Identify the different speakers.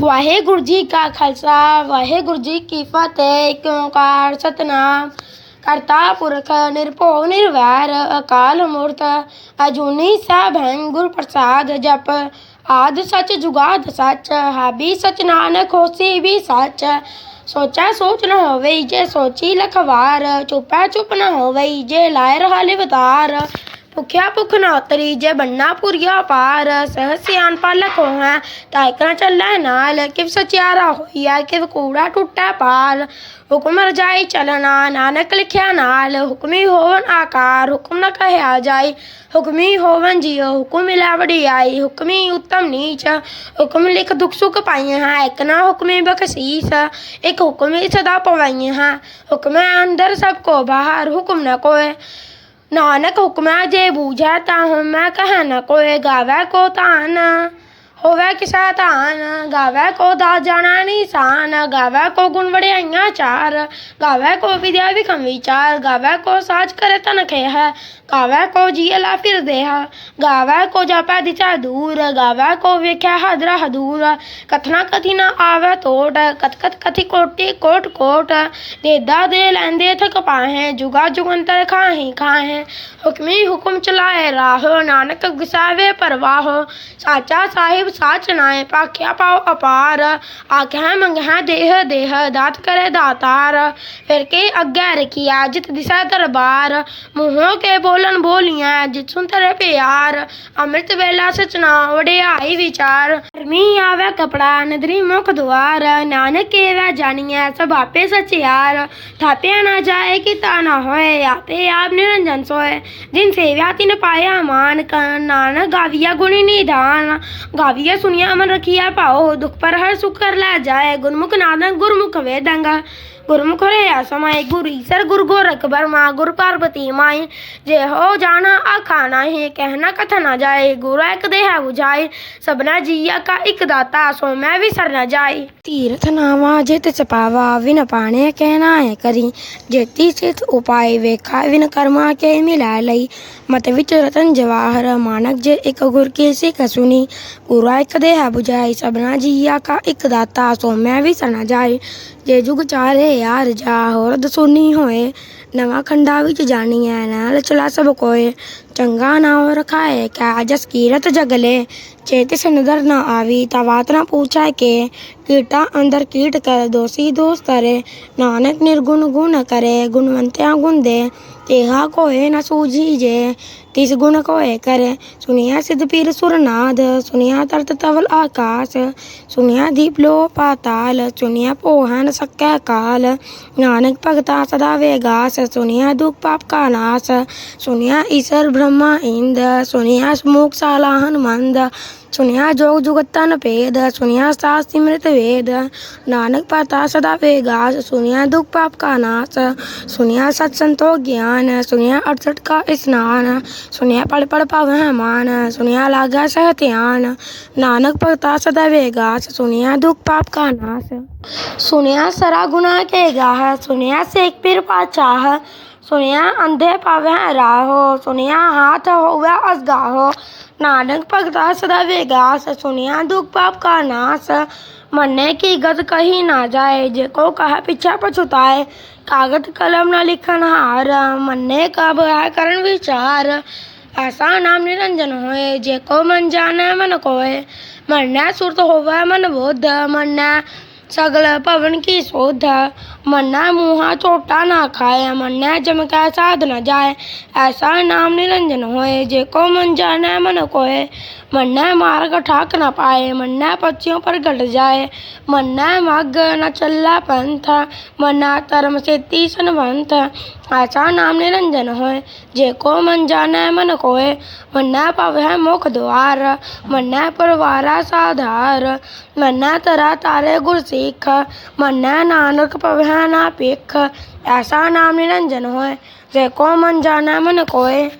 Speaker 1: ਵਾਹਿਗੁਰੂ ਜੀ ਕਾ ਖਾਲਸਾ, ਵਾਹਿਗੁਰੂ ਜੀ ਕੀ ਫਤਿਹ। ਏਕ ਓੰਕਾਰ ਸਤਨਾਮ, ਕਰਤਾ ਪੁਰਖ ਨਿਰਭਉ ਨਿਰਵੈਰ, ਅਕਾਲ ਮੂਰਤ, ਅਜੂਨੀ ਸੈਭੰ ਗੁਰ ਪ੍ਰਸਾਦ ਜਪ। ਆਦ ਸਚ ਜੁਗਾਦ ਸਚ, ਹਾਬੀ ਸਚ ਨਾਨਕ, ਹੋਸੀ ਵੀ ਸਚ। ਸੋਚੈ ਸੋਚ ਨਾ ਹੋਵੇ ਜੇ ਸੋਚੀ ਲਖਵਾਰ, ਚੁਪੈ ਚੁਪ ਨਾ ਹੋਵੇ ਜੇ ਲਾਇ ਰਹਾ ਲਿਵਤਾਰ ਭੁਖਿਆ ਭੁਖ ਨਾ ਉਤਰੀ ਜੇ ਬੰਨਾ ਪੁਰੀਆ ਪਾਰ, ਸਹ ਸਿਆਨ ਪਾਲਕ ਹੋਇ ਤਾਇਕਣਾ ਚੱਲੈ ਨਾਲ, ਕਿਵ ਸਚਿਆਰਾ ਹੋਈਐ, ਕਿਵ ਕੂੜਾ ਟੁੱਟੈ ਪਾਲ ਹੁਕਮ ਰਜਾਈ ਚਲਣਾ, ਨਾਨਕ ਲਿਖਿਆ ਨਾਲ, ਹੁਕਮੀ ਹੋਵਨ ਆਕਾਰ, ਹੁਕਮ ਨ ਕਹਿਆ ਜਾਈ। ਹੁਕਮੀ ਹੋਵਨ ਜੀਉ, ਹੁਕਮ ਮਿਲਾ ਵਡਿਆਈ, ਹੁਕਮੀ ਉਤਮ ਨੀਚ। ਹੁਕਮ ਲਿਖ ਦੁਖ ਸੁਖ ਪਾਈਆਂ ਹੈ ਇਕ ਨਾ ਹੁਕਮੀ ਬਖਸ਼ੀਸ, ਇਕ ਹੁਕਮੀ ਸਦਾ ਪਵਾਈਆਂ। ਹੈ ਹੁਕਮ ਅੰਦਰ ਸਭ ਕੋ ਬਾਹਰ, ਹੁਕਮ ਨ ਕੋਏ ਨਾਨਕ ਹੁਕਮੈ ਜੇ ਬੂਝੈ ਤਾਂ ਹਉਮੈ ਕਹਿ ਨ ਕੋਇ ਗਾਵੈ ਕੋ ਤਾਨ। ਹੋਵੈ ਕਿਸੈ ਧਾਨ, ਗਾਵੈ ਕੋ ਦਾ ਜਾਣੈ ਨਿਸ਼ਾਨ, ਗਾਵੈ ਕੋ ਗੁਣ ਵਡਿਆਈਆਂ ਚਾਰ, ਗਾਵੈ ਕੋ ਵਿਦਿਆ ਵਿਖਮ ਵਿਚਾਰ, ਗਾਵੈ ਕੋ ਸਾਜ ਕਰੇ ਤਨ ਹੈ ਗਾਵੈ ਕੋ ਜੀ ਲਾ ਫਿਰਦੇ ਹਾ ਗਾਵੈ ਕੋ ਜਾਪੈ ਦਿਚਾ ਦੂਰ, ਗਾਵੈ ਕੋ ਵੇਖਿਆ ਹਦਰਾ ਹਦੂਰ, ਕਥਨਾ ਕਥੀ ਨਾ ਆਵੈ ਤੋਟ ਕਥ ਕਤ ਕਥੀ ਕੋਟੀ ਕੋਟ ਕੋਟ, ਦੇਦਾ ਦੇ ਲੈਂਦੇ ਥਕ ਪਾਹੇ, ਜੁਗਾ ਜੁਗੰਤਰ ਖਾਹੀ ਖਾਹੇ, ਹੁਕਮੀ ਹੁਕਮ ਚਲਾਏ ਰਾਹੋ, ਨਾਨਕ ਗੁਸਾਵੇ ਪਰਵਾਹ, ਸਾਚਾ ਸਾਹਿਬ ਸਾਚ ਨਾਏ ਪਾਖਿਆ ਪਾਉ ਅਪਾਰ। ਆਖਿਆ ਮੰਗਿਆ ਦੇਹ ਦੇਹ ਦਾਤ ਕਰੇ ਦਾਤਾਰ। ਫਿਰ ਕੇ ਅੱਗੇ ਰਖਿਆ ਜਿਤ ਦਿਸਾ ਦਰਬਾਰ। ਮੂੰਹੋਂ ਕੇ ਬੋਲਨ ਬੋਲੀਆਂ ਜਿਤ ਸੁਨ ਤਰੇ ਪਿਆਰ। ਅੰਮ੍ਰਿਤ ਵੇਲਾ ਸਚਨਾ ਵਡਿਆਈ ਵਿਚਾਰ। ਧਰਮੀ ਆਵੇ ਕਪੜਾ, ਨਦਰੀ ਮੁਖ ਦੁਆਰ। ਨਾਨਕ ਕੇਵੈ ਜਾਣੀਐ ਸਭ ਆਪੇ ਸਚਿਆਰ ਥਾਪਿਆ ਨਾ ਜਾਏ ਕੀਤਾ ਨਾ ਹੋਏ, ਆਪੇ ਆਪ ਨਿਰੰਜਨ ਸੋਏ। ਜਿਨ ਸੇਵਿਆ ਤਿਨ ਪਾਇਆ ਮਾਨ ਕ- ਨਾਨਕ ਗਾਵੀਆ ਗੁਣੀ ਨਿਧਾਨ ਗਾਵੀਆ ਸੁਣਿਆ ਅਮਨ ਰਖਿਆ ਭਾਉ ਦੁਖ ਪਰ ਹਰ ਸੁਖ ਕਰ ਲੈ ਜਾਏ, ਗੁਰਮੁਖ ਨਾਨਕ ਗੁਰਮੁਖ ਵੇਦੰਗਾ। ਗੁਰਮੁਖ ਰਹਿਆ ਸਮਾਏ ਗੁਰ ਈਸਰ ਗੁਰ ਗੋਰਖ ਬਰਮਾ ਗੁਰ ਪਾਰਬਤੀ ਮਾਈ ਜੇ ਹੋ ਜਾਣਾ ਆਖਾ ਨਾਹੀ ਕਹਿਣਾ ਕਥ ਨਾ ਜਾਏ, ਗੁਰ ਇੱਕ ਦੇਹ 부ਝਾਏ ਸਭਨਾ ਜੀਆ ਕਾ ਇੱਕ ਦਾਤਾ, ਸੋ ਮੈਂ ਵੀ ਸਰ ਨਾ ਜਾਏ। ਤੀਰਥ ਨਾਵਾ ਜਿਤ ਚਪਾਵਾ ਵਿਨ ਪਾਣੇ ਕਹਿਣਾ ਹੈ ਕਰੀ। ਜੇਤੀ ਸਿਤ ਉਪਾਏ ਵੇਖਾ ਵਿਨ ਕਰਮਾ ਕੇ ਮਿਲਾ ਲਈ। ਮਤ ਵਿਚ ਰਤਨ ਜਵਾਹਰ, ਮਾਨਕ ਜੇ ਇੱਕ ਗੁਰ ਕੇ ਸਿਖ ਸੁਨੀ ਗੁਰ ਇੱਕ ਦੇਹ 부ਝਾਈ ਸਭਨਾ ਜੀਆ ਕਾ ਇੱਕ ਦਾਤਾ ਸੋ ਮੈਂ ਵੀ ਸਰ ਨਾ ਜਾਏ। ਜੇ ਜੁਗ ਚਾਰੇ ਯਾਰ ਜਾ, ਹੋਰ ਦਸੂਨੀ ਹੋਏ, ਨਵਾਂ ਖੰਡਾ ਵਿੱਚ ਜਾਣੀ ਐ ਨਾਲ ਚਲਾ ਸਭ ਕੋਏ। ਚੰਗਾ ਨਾਮ ਰਖਾਏ, ਕਾ ਜਸ ਕੀਰਤ ਜਗਲੇ। ਚੇਤ ਨਦਰ ਨਾ ਆਵੀ, ਤਾ ਨਾ ਪੁੱਛਾਏ ਕੇ। ਕੀਟਾ ਅੰਦਰ ਕੀਟ ਕਰ ਦੋਸੀ ਦੋਸ ਤਰੇ। ਨਾਨਕ ਨਿਰਗੁਣ ਗੁਣ ਕਰੇ, ਗੁਣਵੰਤਿਆ ਗੁਣ ਦੇ ਤੇਹਾ ਕੋਏ ਨਾ ਸੂਝੀ ਜੇ, ਤਿਸ ਗੁਣ ਕੋਏ ਕਰੇ। ਸੁਨਿਆ ਸਿਧ ਪੀਰ ਸੁਰਨਾਦ ਸੁਨਿਆ ਤਰਤ ਤਵਲ ਆਕਾਸ। ਸੁਨਿਆ ਦੀਪ ਲੋ ਪਾਤਾਲ ਸੁਨਿਆ ਪੋਹਨ ਸਕੈ ਕਾਲ। ਨਾਨਕ ਭਗਤਾ ਸਦਾ ਵੇਗਾਸ ਸੁਨਿਆ ਦੁਖ ਪਾਪ ਕਾ ਨਾਸ। ਸੁਨਿਆ ਈਸ਼ਰ ਬ੍ਰਹਮਾ ਇੰਦ ਸੁਨਿਆ ਸਮੂਖ ਸਾਲਾ ਹਨਮੰਦ ਸੁਨਿਆ ਜੋਗ ਜੁਗਤਨ ਭੇਦ ਸੁਨਿਆ ਸਾਸ ਸਿਮ੍ਰਿਤ ਵੇਦ ਨਾਨਕ ਪਤਾ ਸਦਾ ਵੇਗਾਸ ਸੁਨਿਆ ਦੁਖ ਪਾਪ ਕਾ ਨਾਸ ਸੁਨਿਆ ਸਤ ਸੰਤੋ ਗਿਆਨ ਸੁਨਿਆ 68 ਕਾ ਇਸਨਾਨ ਸੁਨਿਆ ਪੜ ਪੜ ਪਾਵਹਿ ਮਾਨ ਸੁਨਿਆ ਲਾਗਾ ਸਹਿ ਧਿਆਨ ਨਾਨਕ ਭਗਤਾ ਸਦਾ ਵੇਗਾਸ ਸੁਨਿਆ ਦੁਖ ਪਾਪ ਕਾ ਨਾਸ ਸੁਨਿਆ ਸਰਾ ਗੁਨਾ ਕੇ ਗਾਹ ਸੁਨਿਆ ਸੇਖ ਪੀਰ ਪਾਚਾਹ ਸੁਣਿਆ, ਅੰਧੇ ਪਾਵਹਿ ਰਾਹੋ ਸੁਣਿਆ, ਹਾਥ ਹੋਵੇ ਅਸਗਾਹੋ ਨਾਨਕ ਭਗਤਾ ਸਦਾ ਵੇਗਾਸ ਸੁਨਿਆ ਦੁਖ ਪਾਪ ਕਾ ਨਾਸ। ਮੰਨੇ ਕੀ ਗਤ ਕਹੀ ਨਾ ਜਾਏ, ਜੇ ਕੋ ਕਹਾ ਪਿਛਾ ਪਛੁਤਾਏ। ਕਾਗਦ ਕਲਮ ਨਾ ਲਿਖਨ ਹਾਰ, ਮੰਨੇ ਕਬ ਹੈ ਕਰਨ ਵਿਚਾਰ। ਐਸਾ ਨਾਮ ਨਿਰੰਜਨ ਹੋਏ, ਜੇ ਕੋ ਮਨ ਜਾਣੈ ਮਨ ਕੋਏ। ਮੰਨੈ ਸੁਰਤ ਹੋਵੇ ਮਨ ਬੁੱਧ, ਮੰਨੈ ਸਗਲ ਭਵਨ ਕੀ ਸੋਧ? ਮੰਨੈ ਮੂਹਾ ਝੋਟਾ ਨਾ ਖਾਏ ਮੰਨੈ ਜਮਕੈ ਸਾਧ ਨ ਜਾਏ ਐਸਾ ਨਾਮ ਨਿਰੰਜਨ ਹੋਏ, ਜੇ ਕੋ ਮਨ ਜਾਣੈ ਮਨ ਕੋਏ ਮੰਨੈ ਮਾਰਗ ਠਾਕ ਨ ਪਾਏ, ਮੰਨੈ ਪਛਿਓ ਪਰ ਘਟ ਜਾਏ। ਮੰਨੈ ਮਗ ਨ ਚੱਲਾ ਪੰਥ, ਮੰਨੈ ਧਰਮ ਸੇਤੀ ਸੰਵੰਤ ਐਸਾ ਨਾਮ ਨਿਰੰਜਨ ਹੋਏ, ਜੇ ਕੋ ਮਨ ਜਾਣੈ ਮਨ ਕੋਏ। ਮੰਨੈ ਪਵਹਿ ਮੁਖ ਦੁਆਰ, ਮੰਨੈ ਪਰਵਾਰਾ ਸਾਧਾਰ। ਮੰਨੈ ਤਰਾ ਤਾਰੇ ਗੁਰ ਸਿੱਖ, ਮੰਨੈ ਨਾਨਕ ਪਵਹਿ ਨਾ ਭਿਖ। ਐਸਾ ਨਾਮ ਨਿਰੰਜਨ ਹੋਏ, ਜੇ ਕੋ ਮਨ ਜਾਣੈ ਮਨ ਕੋਏ।